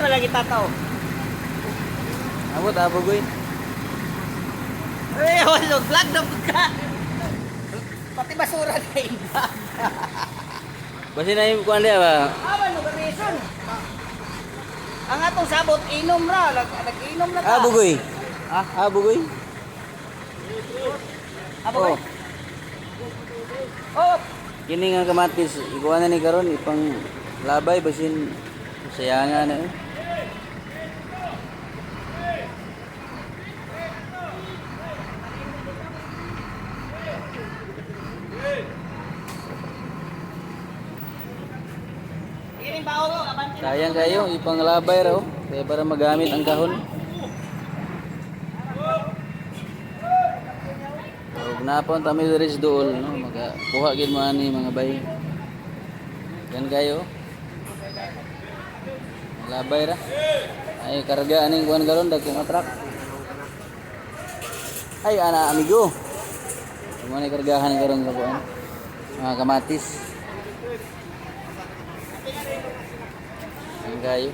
kita tao. Amo ta bugoy. Eh, wala, vlog na ka. Pati basura na iba. Basi na yung dia ba? Awan mo reason. Ang atong sabot inom ra, Nag- nag-inom na ta. Ah bugoy. Ah, Ah bugoy. abo Oh. oh. Oh, Kini nga kamatis ikuha na ni karon ipang labay basin sayangan na eh. Sayang kayo ipang labay raw kaya para magamit ang kahon. Ug napon ta mi diri sa duol no magakuha gid mo ani mga bay. Yan kayo. Labay ra. Ay karga aning kuan karon dagkong atrak. Ay ana amigo. Mo ni kargahan karon sa kuan. Mga kamatis. Yan kayo.